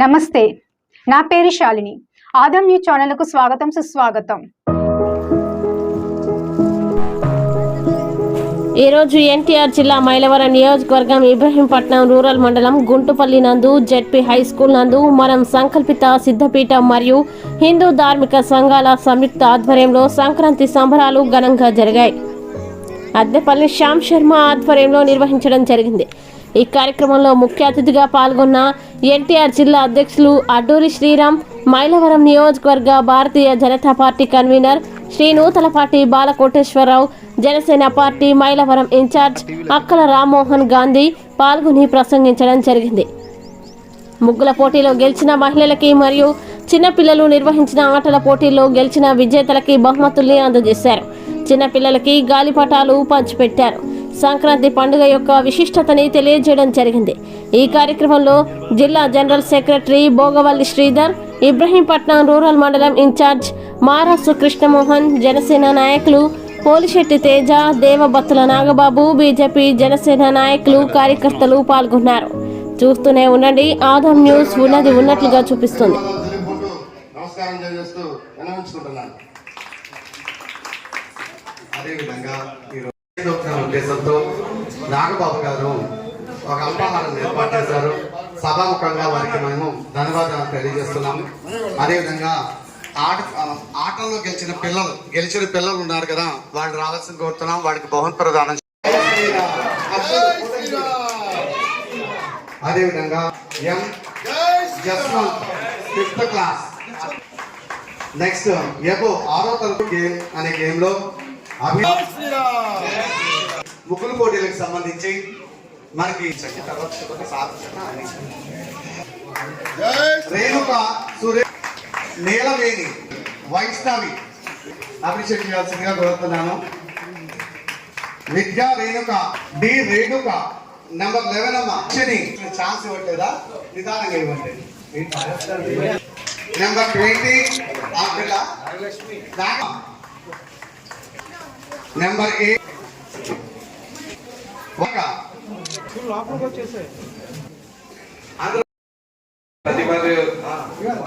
నమస్తే. నా పేరు శాలిని. ఆదం న్యూస్ ఛానల్కు స్వాగతం సుస్వాగతం. ఈరోజు ఎన్టీఆర్ జిల్లా మైలవరం నియోజకవర్గం ఇబ్రహీంపట్నం రూరల్ మండలం గుంటుపల్లి నందు జెడ్పీ హై స్కూల్ నందు మనం సంకల్పిత సిద్ధపీఠం మరియు హిందూ ధార్మిక సంఘాల సంయుక్త ఆధ్వర్యంలో సంక్రాంతి సంబరాలు ఘనంగా జరిగాయి. అద్దెపల్లి శ్యామ్ శర్మ ఆధ్వర్యంలో నిర్వహించడం జరిగింది. ఈ కార్యక్రమంలో ముఖ్య అతిథిగా పాల్గొన్న ఎన్టీఆర్ జిల్లా అధ్యక్షులు అడ్డూరి శ్రీరామ్ మైలవరం నియోజకవర్గ Bharatiya Janata party convener Shri Nuthalapati Balakoteswararao Janasena party Mylavaram in charge Akkala Rammohan Gandhi పాల్గొని ప్రసంగించడం జరిగింది. ముగ్గుల పోటీలో గెలిచిన మహిళలకి మరియు చిన్నపిల్లలు నిర్వహించిన ఆటల పోటీల్లో గెలిచిన విజేతలకి బహుమతుల్ని అందజేశారు. చిన్నపిల్లలకి గాలిపటాలు పంచిపెట్టారు. సంక్రాంతి పండుగ యొక్క విశిష్టతని తెలియజేయడం జరిగింది. ఈ కార్యక్రమంలో జిల్లా general secretary Bhogavalli Sridhar Ibrahimpatnam rural మండలం ఇన్ఛార్జ్ మారాసు కృష్ణమోహన్ జనసేన నాయకులు పోలిశెట్టి తేజ దేవబత్తుల నాగబాబు బీజేపీ జనసేన నాయకులు కార్యకర్తలు పాల్గొన్నారు. చూస్తూనే ఉండండి ఆదం న్యూస్ ఉన్నది ఉన్నట్లుగా చూపిస్తుంది. నమస్కారం ఉద్దేశంతో నాగబాబు గారు ఒక అల్పాహారం ఏర్పాటు చేశారు. సభాముఖంగా వారికి మేము ధన్యవాదాలు తెలియజేస్తున్నాము. అదేవిధంగా ఆట ఆటల్లో గెలిచిన పిల్లలు గెలిచిన పిల్లలు ఉన్నారు కదా వాళ్ళు రావాల్సిన కోరుతున్నాం. వాడికి బహుమతి ప్రదానం అదేవిధంగా M Jaswanth fifth class. Next ago ఆరో తరగతి గేమ్ అనే గేమ్లో ముగ్గులు పోటీలకు సంబంధించి మనకి తర్వాత. రేణుక సురే నీలవేణి వైష్ణవి. అప్రిషియేట్ చేయాల్సిందిగా కోరుతున్నాను. Vidya Renuka D Renuka number eleven అమ్మ. ఛాన్స్ ఇవ్వట్లేదా? నిదానంగా ఇవ్వండి. నెంబర్ ట్వంటీ ఆ పిల్ల. నెంబర్ ఎయిట్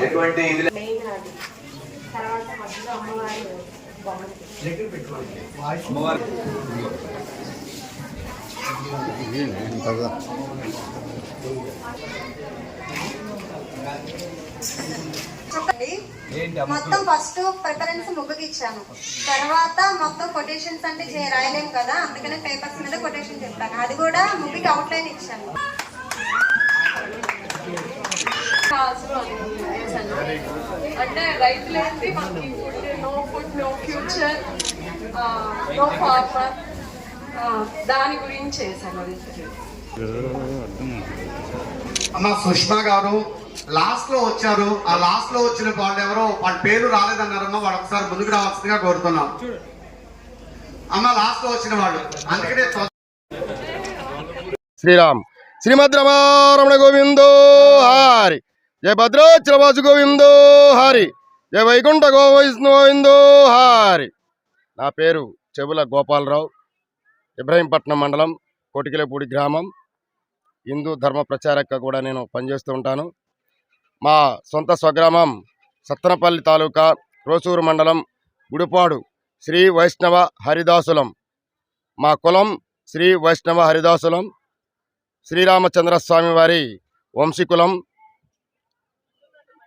ఎటువంటి ఇది అమ్మవారి మొత్తం ఫస్ట్ ప్రిఫరెన్స్ ముగ్గుకి ఇచ్చాను. తర్వాత మొత్తం కొటేషన్స్ అంటే రాయలేం కదా అందుకనే పేపర్స్ మీద కొటేషన్ చెప్పాను అది కూడా ముగ్గుకి అవుట్లైన్ ఇచ్చాను. కాజు అని వేసాను అంటే రైతులేంటి మనకి food no food no future no farmer దాని గురించి చేశాను. అది అమ్మ సుష్మా గారు లాస్ట్లో వచ్చారు. ఆ లాస్ట్లో వచ్చిన వాళ్ళు ఎవరో వాళ్ళ పేరు రాలేదన్నారమ్మ వాళ్ళు ఒకసారి ముందుకు రావాల్సిందిగా కోరుతున్నాం. అమ్మ లాస్ట్లో వచ్చిన వాళ్ళు. అందుకనే శ్రీరామ్. శ్రీమద్ రమారమణ గోవిందో హారి. జయ భద్రాచలవాసు గోవిందో హారి. జయ వైకుంఠ గోవిందో హారి. నా పేరు చెవుల గోపాలరావు ఇబ్రహీంపట్నం మండలం కోటికిలపూడి గ్రామం. హిందూ ధర్మ ప్రచారక కూడా నేను పనిచేస్తూ ఉంటాను. మా సొంత స్వగ్రామం సత్తనపల్లి తాలూకా రోసూరు మండలం గుడిపాడు శ్రీ వైష్ణవ హరిదాసులం. మా కులం శ్రీ వైష్ణవ హరిదాసులం. శ్రీరామచంద్ర స్వామి వారి వంశీకులం.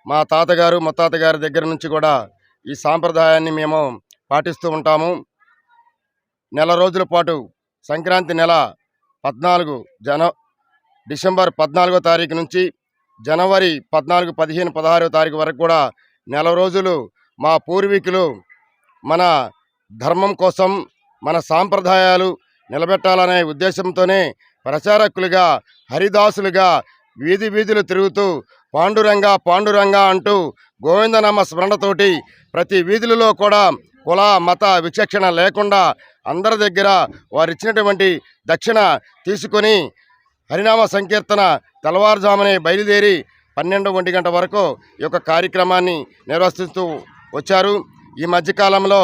మా తాతగారు ముత్తాతగారి దగ్గర నుంచి కూడా ఈ సాంప్రదాయాన్ని మేము పాటిస్తూ ఉంటాము. నెల రోజుల పాటు సంక్రాంతి నెల పద్నాలుగు జన డిసెంబర్ పద్నాలుగో తారీఖు నుంచి జనవరి పద్నాలుగు పదిహేను పదహారో తారీఖు వరకు కూడా నెల రోజులు మా పూర్వీకులు మన ధర్మం కోసం మన సాంప్రదాయాలు నిలబెట్టాలనే ఉద్దేశంతోనే ప్రచారకులుగా హరిదాసులుగా వీధి వీధులు తిరుగుతూ పాండురంగ పాండురంగ అంటూ గోవిందనామ స్మరణతోటి ప్రతి వీధులలో కూడా కుల మత విచక్షణ లేకుండా అందరి దగ్గర వారిచ్చినటువంటి దక్షిణ తీసుకొని హరినామ సంకీర్తన తెల్లవారుజామునే బయలుదేరి పన్నెండు ఒంటి గంట వరకు ఈ యొక్క కార్యక్రమాన్ని నిర్వహిస్తూ వచ్చారు. ఈ మధ్యకాలంలో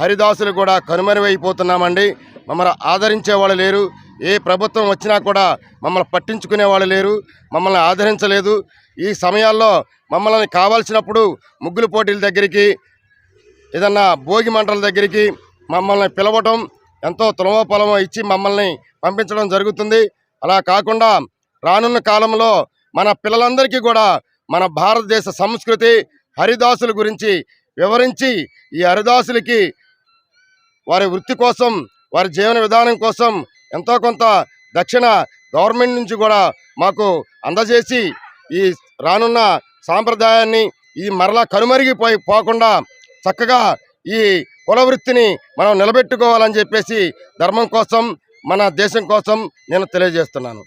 హరిదాసులు కూడా కనుమరువైపోతున్నామండి మమ్మల్ని ఆదరించే వాళ్ళు లేరు. ఏ ప్రభుత్వం వచ్చినా కూడా మమ్మల్ని పట్టించుకునే వాళ్ళు లేరు. మమ్మల్ని ఆదరించలేదు. ఈ సమయాల్లో మమ్మల్ని కావాల్సినప్పుడు ముగ్గులు పోటీల దగ్గరికి ఏదన్నా భోగి మంటల దగ్గరికి మమ్మల్ని పిలవటం ఎంతో తులమోపలమో ఇచ్చి మమ్మల్ని పంపించడం జరుగుతుంది. అలా కాకుండా రానున్న కాలంలో మన పిల్లలందరికీ కూడా మన భారతదేశ సంస్కృతి హరిదాసుల గురించి వివరించి ఈ హరిదాసులకి వారి వృత్తి కోసం వారి జీవన విధానం కోసం ఎంతో కొంత దక్షిణ గవర్నమెంట్ నుంచి కూడా మాకు అందజేసి ఈ రానున్న సాంప్రదాయాన్ని ఈ మరలా కనుమరిగిపోయి పోకుండా చక్కగా ఈ కులవృత్తిని మనం నిలబెట్టుకోవాలని చెప్పేసి ధర్మం కోసం మన దేశం కోసం నేను తెలియజేస్తున్నాను.